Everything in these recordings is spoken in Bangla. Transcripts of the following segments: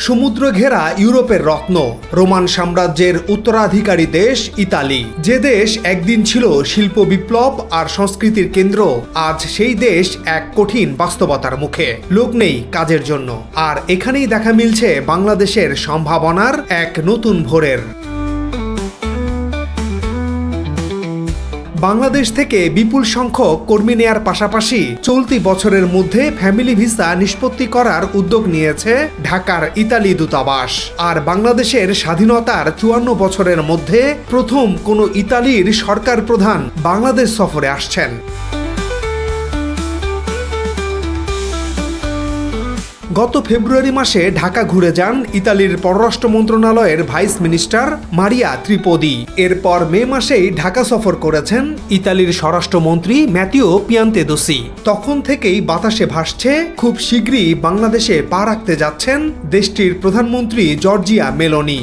সমুদ্র ঘেরা ইউরোপের রত্ন। রোমান সাম্রাজ্যের উত্তরাধিকারী দেশ ইতালি। যে দেশ একদিন ছিল শিল্প বিপ্লব আর সংস্কৃতির কেন্দ্র, আজ সেই দেশ এক কঠিন বাস্তবতার মুখে। লোক নেই কাজের জন্য। আর এখানেই দেখা মিলছে বাংলাদেশের সম্ভাবনার এক নতুন ভোরের। বাংলাদেশ থেকে বিপুল সংখ্যক কর্মী নেয়ার পাশাপাশি চলতি বছরের মধ্যে ফ্যামিলি ভিসা নিষ্পত্তি করার উদ্যোগ নিয়েছে ঢাকার ইতালি দূতাবাস। আর বাংলাদেশের স্বাধীনতার চুয়ান্ন বছরের মধ্যে প্রথম কোনো ইতালির সরকার প্রধান বাংলাদেশ সফরে আসছেন। গত ফেব্রুয়ারি মাসে ঢাকা ঘুরে যান ইতালির পররাষ্ট্র মন্ত্রণালয়ের ভাইস মিনিস্টার মারিয়া ত্রিপদী। এরপর মে মাসেই ঢাকা সফর করেছেন ইতালির স্বরাষ্ট্রমন্ত্রী ম্যাথিও পিয়ান্তেদোসি। তখন থেকেই বাতাসে ভাসছে, খুব শীঘ্রই বাংলাদেশে পা রাখতে যাচ্ছেন দেশটির প্রধানমন্ত্রী জর্জিয়া মেলোনি।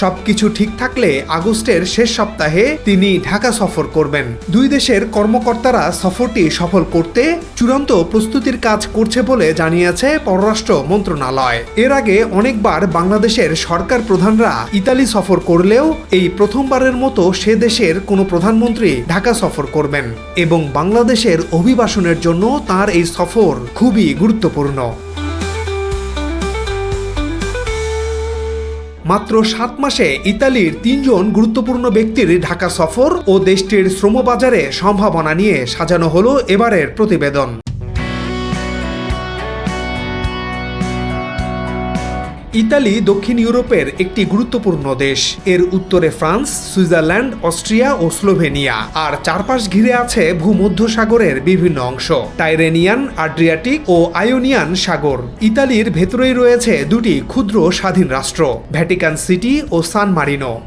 সবকিছু ঠিক থাকলে আগস্টের শেষ সপ্তাহে তিনি ঢাকা সফর করবেন। দুই দেশের কর্মকর্তারা সফরটি সফল করতে চূড়ান্ত প্রস্তুতির কাজ করছে বলে জানিয়েছে পররাষ্ট্র মন্ত্রণালয়। এর আগে অনেকবার বাংলাদেশের সরকার প্রধানরা ইতালি সফর করলেও এই প্রথমবারের মতো সে দেশের কোনো প্রধানমন্ত্রী ঢাকা সফর করবেন এবং বাংলাদেশের অভিবাসনের জন্য তার এই সফর খুবই গুরুত্বপূর্ণ। মাত্র সাত মাসে ইতালির তিনজন গুরুত্বপূর্ণ ব্যক্তির ঢাকা সফর ও দেশটির শ্রমবাজারে সম্ভাবনা নিয়ে সাজানো হলো এবারের প্রতিবেদন। ইতালি, দক্ষিণ ইউরোপের একটি গুরুত্বপূর্ণ দেশ। এর উত্তরে ফ্রান্স, সুইজারল্যান্ড, অস্ট্রিয়া ও স্লোভেনিয়া। আর চারপাশ ঘিরে আছে ভূমধ্যসাগরের বিভিন্ন অংশ। টাইরেনিয়ান, আড্রিয়াটিক ও আয়োনিয়ান সাগর। ইতালির ভেতরেই রয়েছে দুটি ক্ষুদ্র স্বাধীন রাষ্ট্র, ভ্যাটিকান সিটি ও সান মারিনো।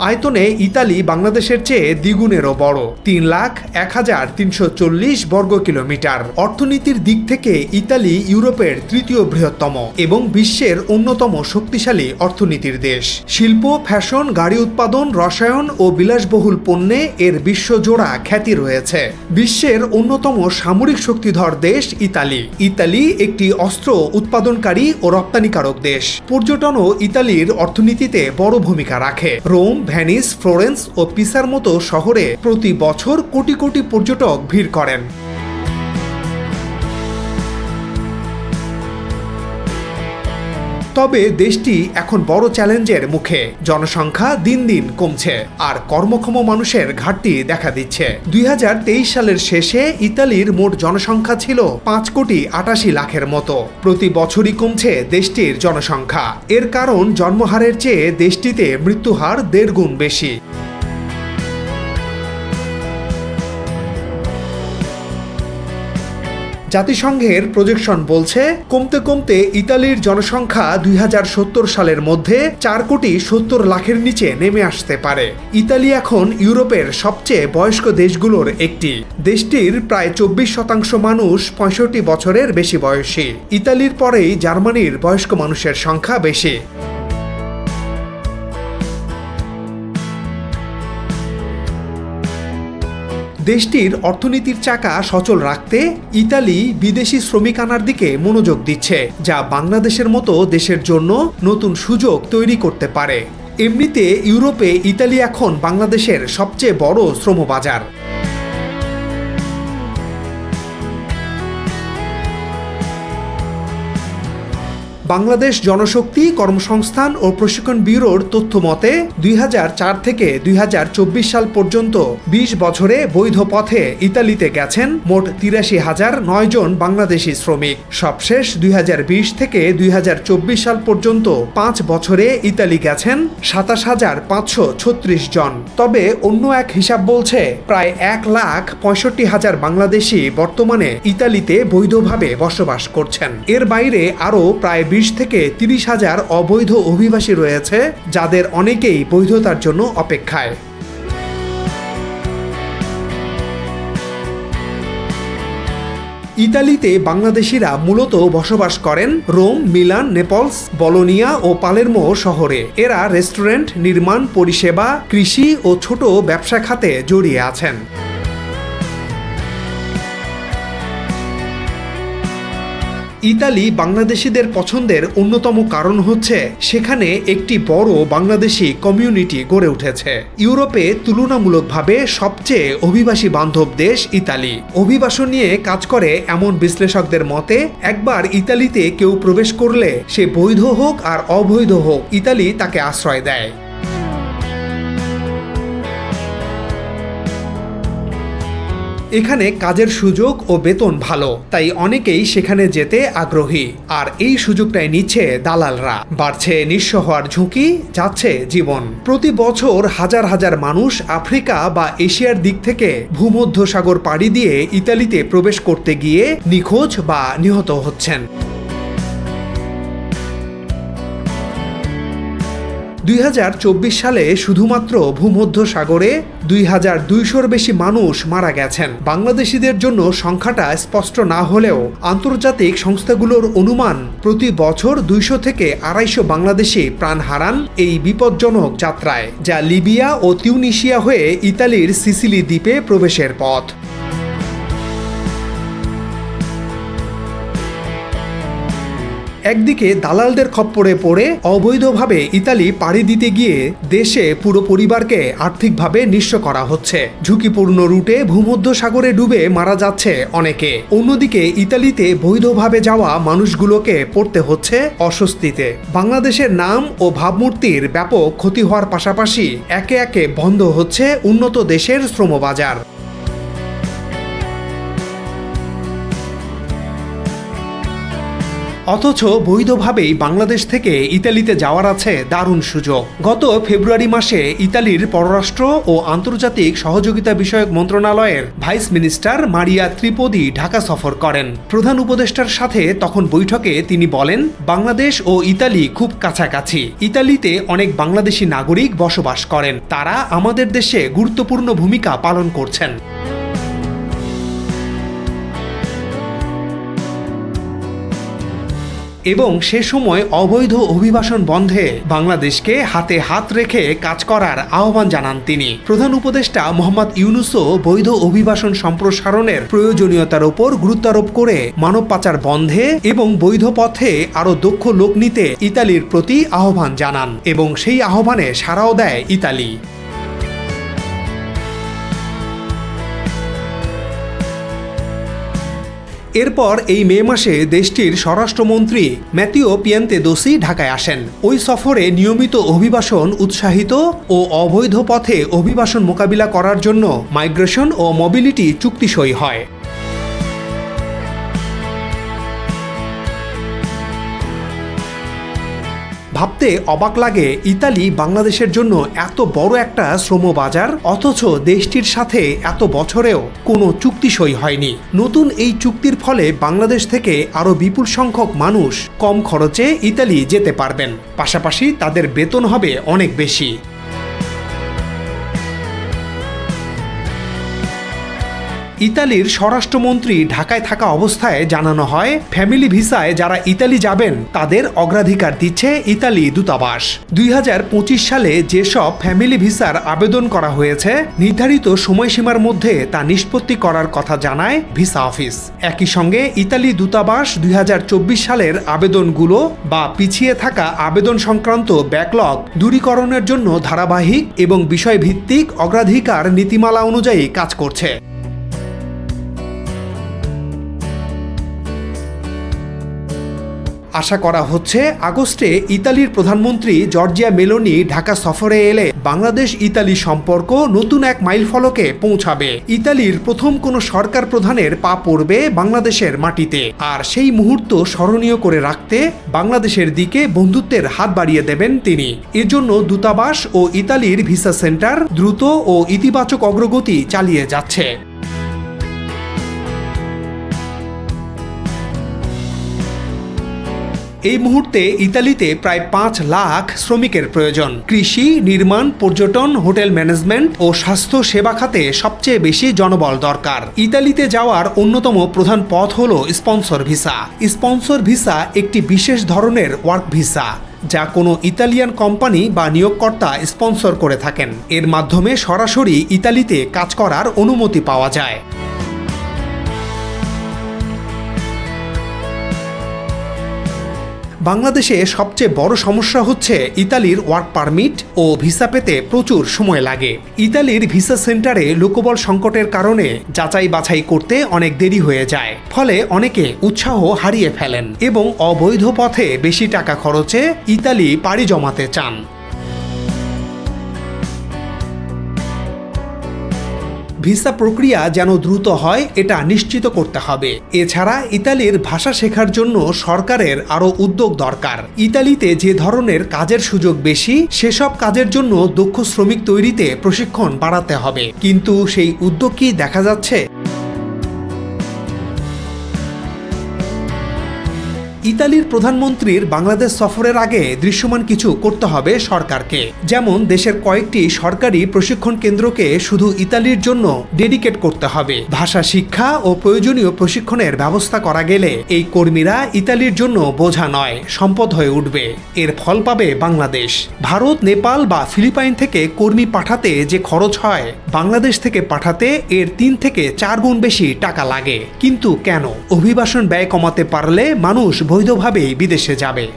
আয়তনে ইতালি বাংলাদেশের চেয়ে দ্বিগুণেরও বড়। তিন লাখ এক হাজার তিনশো চল্লিশ বর্গ কিলোমিটার। অর্থনীতির দিক থেকে ইতালি ইউরোপের তৃতীয় বৃহত্তম এবং বিশ্বের অন্যতম শক্তিশালী অর্থনীতির দেশ। শিল্প, ফ্যাশন, গাড়ি উৎপাদন, রসায়ন ও বিলাসবহুল পণ্যে এর বিশ্বজোড়া খ্যাতি রয়েছে। বিশ্বের অন্যতম সামরিক শক্তিধর দেশ ইতালি। ইতালি একটি অস্ত্র উৎপাদনকারী ও রপ্তানিকারক দেশ। পর্যটনও ইতালির অর্থনীতিতে বড় ভূমিকা রাখে। রোম ভ্যানিস ফ্লোরেন্স ও পিসার মতো শহরে প্রতি বছর কোটি কোটি পর্যটক ভিড় করেন। তবে দেশটি এখন বড় চ্যালেঞ্জের মুখে। জনসংখ্যা দিন দিন কমছে আর কর্মক্ষম মানুষের ঘাটতি দেখা দিচ্ছে। দুই হাজার তেইশ সালের শেষে ইতালির মোট জনসংখ্যা ছিল পাঁচ কোটি আটাশি লাখের মতো। প্রতি বছরই কমছে দেশটির জনসংখ্যা। এর কারণ জন্মহারের চেয়ে দেশটিতে মৃত্যুহার দেড় গুণ বেশি। জাতিসংঘের প্রজেকশন বলছে, কমতে কমতে ইতালির জনসংখ্যা দুই হাজার সত্তর সালের মধ্যে চার কোটি সত্তর লাখের নিচে নেমে আসতে পারে। ইতালি এখন ইউরোপের সবচেয়ে বয়স্ক দেশগুলোর একটি। দেশটির প্রায় চব্বিশ শতাংশ মানুষ পঁয়ষট্টি বছরের বেশি বয়সী। ইতালির পরেই জার্মানির বয়স্ক মানুষের সংখ্যা বেশি। দেশটির অর্থনীতির চাকা সচল রাখতে ইতালি বিদেশি শ্রমিক আনার দিকে মনোযোগ দিচ্ছে, যা বাংলাদেশের মতো দেশের জন্য নতুন সুযোগ তৈরি করতে পারে। এমনিতে ইউরোপে ইতালি এখন বাংলাদেশের সবচেয়ে বড় শ্রমবাজার। বাংলাদেশ জনশক্তি কর্মসংস্থান ও প্রশিক্ষণ ব্যুরোর তথ্য মতে, দুই থেকে দুই সাল পর্যন্ত ২০ বছরে বৈধ পথে ইতালিতে গেছেন মোট তিরাশি হাজার নয় জন বাংলাদেশি শ্রমিক। সবশেষ দুই থেকে দুই সাল পর্যন্ত পাঁচ বছরে ইতালি গেছেন সাতাশ হাজার পাঁচশো ছত্রিশ জন। তবে অন্য এক হিসাব বলছে, প্রায় এক লাখ পঁয়ষট্টি হাজার বাংলাদেশি বর্তমানে ইতালিতে বৈধভাবে বসবাস করছেন। এর বাইরে আরও প্রায় বিশ থেকে তিরিশ হাজার অবৈধ অভিবাসী রয়েছে, যাদের অনেকেই বৈধতার জন্য অপেক্ষায়। ইতালিতে বাংলাদেশিরা মূলত বসবাস করেন রোম, মিলান, নেপলস, বলোনিয়া ও পালেরমো শহরে। এরা রেস্টুরেন্ট, নির্মাণ, পরিষেবা, কৃষি ও ছোট ব্যবসা খাতে জড়িয়ে আছেন। ইতালি বাংলাদেশিদের পছন্দের অন্যতম কারণ হচ্ছে, সেখানে একটি বড় বাংলাদেশি কমিউনিটি গড়ে উঠেছে। ইউরোপে তুলনামূলকভাবে সবচেয়ে অভিবাসী বান্ধব দেশ ইতালি। অভিবাসন নিয়ে কাজ করে এমন বিশ্লেষকদের মতে, একবার ইতালিতে কেউ প্রবেশ করলে সে বৈধ হোক আর অবৈধ হোক, ইতালি তাকে আশ্রয় দেয়। এখানে কাজের সুযোগ ও বেতন ভালো, তাই অনেকেই সেখানে যেতে আগ্রহী। আর এই সুযোগটাই নিচ্ছে দালালরা। বাড়ছে নিঃস্ব হওয়ার ঝুঁকি, যাচ্ছে জীবন। প্রতি বছর হাজার হাজার মানুষ আফ্রিকা বা এশিয়ার দিক থেকে ভূমধ্য সাগর পাড়ি দিয়ে ইতালিতে প্রবেশ করতে গিয়ে নিখোঁজ বা নিহত হচ্ছেন। দুই হাজার চব্বিশ সালে শুধুমাত্র ভূমধ্য সাগরে দুই হাজার দুইশোর বেশি মানুষ মারা গেছেন। বাংলাদেশিদের জন্য সংখ্যাটা স্পষ্ট না হলেও আন্তর্জাতিক সংস্থাগুলোর অনুমান, প্রতি বছর দুইশো থেকে আড়াইশো বাংলাদেশি প্রাণ হারান এই বিপজ্জনক যাত্রায়, যা লিবিয়া ও তিউনিশিয়া হয়ে ইতালির সিসিলি দ্বীপে প্রবেশের পথ। একদিকে দালালদের খপ্পরে পড়ে অবৈধভাবে ইতালি পাড়ি দিতে গিয়ে দেশে পুরো পরিবারকে আর্থিকভাবে নিঃস্ব করা হচ্ছে। ঝুঁকিপূর্ণ রুটে ভূমধ্য সাগরে ডুবে মারা যাচ্ছে অনেকে। অন্যদিকে ইতালিতে বৈধভাবে যাওয়া মানুষগুলোকে পড়তে হচ্ছে অস্বস্তিতে। বাংলাদেশের নাম ও ভাবমূর্তির ব্যাপক ক্ষতি হওয়ার পাশাপাশি একে একে বন্ধ হচ্ছে উন্নত দেশের শ্রমবাজার। অথচ বৈধভাবেই বাংলাদেশ থেকে ইতালিতে যাওয়ার আছে দারুণ সুযোগ। গত ফেব্রুয়ারি মাসে ইতালির পররাষ্ট্র ও আন্তর্জাতিক সহযোগিতা বিষয়ক মন্ত্রণালয়ের vice minister Maria Tripodi Dhaka সফর করেন। প্রধান উপদেষ্টার সাথে তখন বৈঠকে তিনি বলেন, বাংলাদেশ ও ইতালি খুব কাছাকাছি। ইতালিতে অনেক বাংলাদেশি নাগরিক বসবাস করেন। তারা আমাদের দেশে গুরুত্বপূর্ণ ভূমিকা পালন করছেন। এবং সে সময় অবৈধ অভিবাসন বন্ধে বাংলাদেশকে হাতে হাত রেখে কাজ করার আহ্বান জানান তিনি। প্রধান উপদেষ্টা মোহাম্মদ ইউনুসও বৈধ অভিবাসন সম্প্রসারণের প্রয়োজনীয়তার উপর গুরুত্বারোপ করে মানব পাচার বন্ধে এবং বৈধ পথে আরও দক্ষ লোক নিতে ইতালির প্রতি আহ্বান জানান এবং সেই আহ্বানে সাড়াও দেয় ইতালি। এরপর এই মে মাসে দেশটির স্বরাষ্ট্রমন্ত্রী ম্যাথিও পিয়ান্তে দোসি ঢাকায় আসেন। ওই সফরে নিয়মিত অভিবাসন উৎসাহিত ও অবৈধ পথে অভিবাসন মোকাবিলা করার জন্য মাইগ্রেশন ও মোবিলিটি চুক্তি সই হয়। ভাবতে অবাক লাগে ইতালি বাংলাদেশের জন্য এত বড় একটা শ্রম বাজার অথচ দেশটির সাথে এত বছরেও কোনো চুক্তি সই হয়নি। নতুন এই চুক্তির ফলে বাংলাদেশ থেকে আরও বিপুল সংখ্যক মানুষ কম খরচে ইতালি যেতে পারবেন। পাশাপাশি তাদের বেতন হবে অনেক বেশি। ইতালির স্বরাষ্ট্রমন্ত্রী ঢাকায় থাকা অবস্থায় জানানো হয়, ফ্যামিলি ভিসায় যারা ইতালি যাবেন, তাদের অগ্রাধিকার দিচ্ছে ইতালি দূতাবাস। দুই হাজার পঁচিশ সালে যেসব ফ্যামিলি ভিসার আবেদন করা হয়েছে, নির্ধারিত সময়সীমার মধ্যে তা নিষ্পত্তি করার কথা জানায় ভিসা অফিস। একই সঙ্গে ইতালি দূতাবাস দুই হাজার চব্বিশ সালের আবেদনগুলো বা পিছিয়ে থাকা আবেদন সংক্রান্ত ব্যাকলগ দূরীকরণের জন্য ধারাবাহিক এবং বিষয়ভিত্তিক অগ্রাধিকার নীতিমালা অনুযায়ী কাজ করছে। আশা করা হচ্ছে আগস্টে ইতালির প্রধানমন্ত্রী জর্জিয়া মেলোনি ঢাকা সফরে এলে বাংলাদেশ ইতালি সম্পর্ক নতুন এক মাইলফলকে পৌঁছাবে। ইতালির প্রথম কোনো সরকার প্রধানের পা পড়বে বাংলাদেশের মাটিতে। আর সেই মুহূর্ত স্মরণীয় করে রাখতে বাংলাদেশের দিকে বন্ধুত্বের হাত বাড়িয়ে দেবেন তিনি। এজন্য দূতাবাস ও ইতালির ভিসা সেন্টার দ্রুত ও ইতিবাচক অগ্রগতি চালিয়ে যাচ্ছে। এই মুহূর্তে ইতালিতে প্রায় পাঁচ লাখ শ্রমিকের প্রয়োজন। কৃষি, নির্মাণ, পর্যটন, হোটেল ম্যানেজমেন্ট ও স্বাস্থ্য সেবা খাতে সবচেয়ে বেশি জনবল দরকার। ইতালিতে যাওয়ার অন্যতম প্রধান পথ হল স্পন্সর ভিসা। স্পন্সর ভিসা একটি বিশেষ ধরনের ওয়ার্ক ভিসা, যা কোনো ইতালিয়ান কোম্পানি বা নিয়োগকর্তা স্পন্সর করে থাকেন। এর মাধ্যমে সরাসরি ইতালিতে কাজ করার অনুমতি পাওয়া যায়। বাংলাদেশে সবচেয়ে বড় সমস্যা হচ্ছে ইতালির ওয়ার্ক পারমিট ও ভিসা পেতে প্রচুর সময় লাগে। ইতালির ভিসা সেন্টারে লোকবল সংকটের কারণে যাচাই বাছাই করতে অনেক দেরি হয়ে যায়। ফলে অনেকে উৎসাহ হারিয়ে ফেলেন এবং অবৈধ পথে বেশি টাকা খরচে ইতালি পাড়ি জমাতে চান। ভিসা প্রক্রিয়া যেন দ্রুত হয়, এটা নিশ্চিত করতে হবে। এছাড়া ইতালির ভাষা শেখার জন্য সরকারের আরও উদ্যোগ দরকার। ইতালিতে যে ধরনের কাজের সুযোগ বেশি, সেসব কাজের জন্য দক্ষ শ্রমিক তৈরিতে প্রশিক্ষণ বাড়াতে হবে। কিন্তু সেই উদ্যোগ কি দেখা যাচ্ছে? ইতালির প্রধানমন্ত্রীর বাংলাদেশ সফরের আগে দৃশ্যমান কিছু করতে হবে সরকারকে। যেমন, দেশের কয়েকটি সরকারি প্রশিক্ষণ কেন্দ্রকে শুধু ইতালির জন্য ডেডিকেট করতে হবে। ভাষা, শিক্ষা ও প্রয়োজনীয় প্রশিক্ষণের ব্যবস্থা করা গেলে এই কর্মীরা ইতালির জন্য বোঝা নয়, সম্পদ হয়ে উঠবে। এর ফল পাবে বাংলাদেশ। ভারত, নেপাল বা ফিলিপাইন থেকে কর্মী পাঠাতে যে খরচ হয়, বাংলাদেশ থেকে পাঠাতে এর তিন থেকে চার গুণ বেশি টাকা লাগে। কিন্তু কেন? অভিবাসন ব্যয় কমাতে পারলে মানুষ বৈধভাবেই বিদেশে যাবে।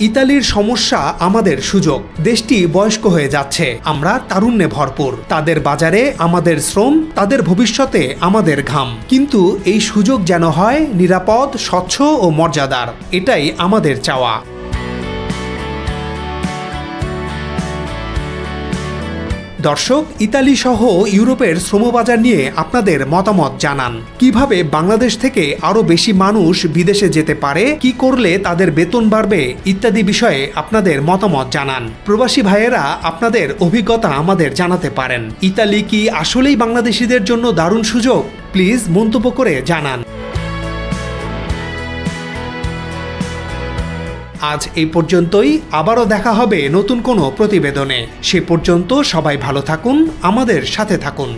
ইতালির সমস্যা আমাদের সুযোগ। দেশটি বয়স্ক হয়ে যাচ্ছে। আমরা তারুণ্যে ভরপুর। তাদের বাজারে আমাদের শ্রম, তাদের ভবিষ্যতে আমাদের ঘাম। কিন্তু এই সুযোগ যেন হয় নিরাপদ, স্বচ্ছ ও মর্যাদার। এটাই আমাদের চাওয়া। দর্শক, ইতালি সহ ইউরোপের শ্রমবাজার নিয়ে আপনাদের মতামত জানান। কীভাবে বাংলাদেশ থেকে আরও বেশি মানুষ বিদেশে যেতে পারে, কি করলে তাদের বেতন বাড়বে, ইত্যাদি বিষয়ে আপনাদের মতামত জানান। প্রবাসী ভাইয়েরা, আপনাদের অভিজ্ঞতা আমাদের জানাতে পারেন। ইতালি কি আসলেই বাংলাদেশিদের জন্য দারুণ সুযোগ? প্লিজ মন্তব্য করে জানান। আজ এই পর্যন্তই। আবারও দেখা হবে নতুন কোনো প্রতিবেদনে। সে পর্যন্ত সবাই ভালো থাকুন, আমাদের সাথে থাকুন।